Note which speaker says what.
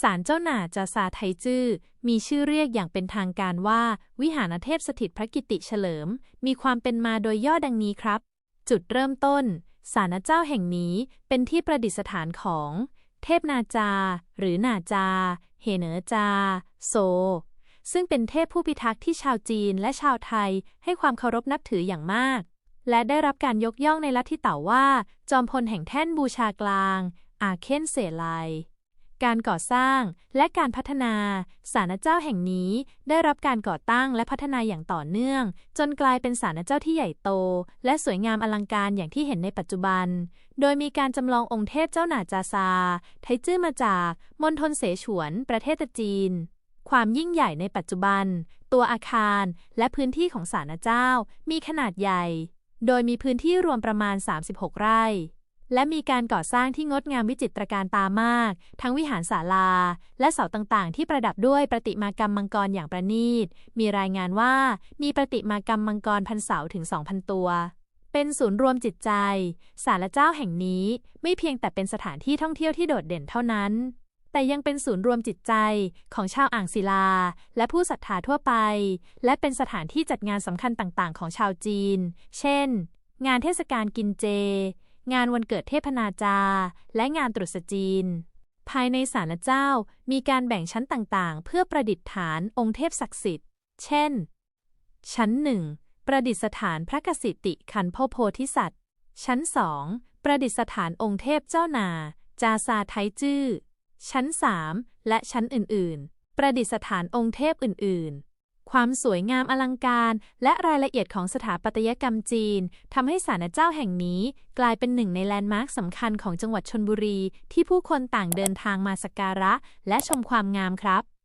Speaker 1: ศาลเจ้าหน่าจาซาไทจื้อมีชื่อเรียกอย่างเป็นทางการว่า วิหารเทพสถิตพระกิติเฉลิม มีความเป็นมาโดยย่อดังนี้ครับ จุดเริ่มต้น ศาลเจ้าแห่งนี้เป็นที่ประดิษฐานของ เทพนาจา หรือนาจา เฮเนอจา โซ ซึ่งเป็นเทพผู้พิทักษ์ที่ชาวจีนและชาวไทยให้ความเคารพนับถืออย่างมาก และได้รับการยกย่องในลัทธิเต่าว่า จอมพลแห่งแท่นบูชากลาง อาเคนเซไล การก่อสร้าง และการพัฒนาศาลเจ้าแห่งนี้ได้รับการก่อตั้งและพัฒนาอย่างต่อเนื่อง จนกลายเป็นศาลเจ้าที่ใหญ่โต และสวยงามอลังการอย่างที่เห็นในปัจจุบัน โดยมีการจำลององค์เทพเจ้าหนาจาซา ไทจื้อมาจากมณฑลเสฉวน ประเทศจีน ความยิ่งใหญ่ในปัจจุบัน ตัวอาคารและพื้นที่ของศาลเจ้า มีขนาดใหญ่ โดยมีพื้นที่รวมประมาณ 36 ไร่ และมีการก่อสร้างที่งดงามวิจิตรการตามาก ทั้งวิหารศาลา และเสาต่างๆ ที่ประดับด้วยประติมากรรมมังกรอย่างประณีต มีรายงานว่ามีประติมากรรมมังกรพันเสาถึง 2,000 ตัว เป็นศูนย์รวมจิตใจ ศาลเจ้าแห่งนี้ไม่เพียงแต่เป็นสถานที่ท่องเที่ยวที่โดดเด่นเท่านั้น แต่ยังเป็นศูนย์รวมจิตใจของชาวอ่างศิลา และผู้ศรัทธาทั่วไป และเป็นสถานที่จัดงานสำคัญต่างๆ ของชาวจีน เช่น งานเทศกาลกินเจ งานวันเกิดเทพนาจา และงานตรุษจีน ภายในศาลเจ้ามีการแบ่งชั้นต่างๆ เพื่อประดิษฐานองค์เทพศักดิ์สิทธิ์ เช่น ชั้นหนึ่งประดิษฐานพระกสิติคันพ่อโพธิสัตว์ ชั้นสองประดิษฐานองค์เทพเจ้านา จาซาไทจื้อ ชั้นสามและชั้นอื่นๆ ประดิษฐานองค์เทพอื่นๆ ความสวยงามอลังการ และรายละเอียดของสถาปัตยกรรมจีนทำให้ศาลเจ้าแห่งนี้ กลายเป็นหนึ่งในแลนด์มาร์คสำคัญของจังหวัดชนบุรี ที่ผู้คนต่างเดินทางมาสักการะ และชมความงามครับ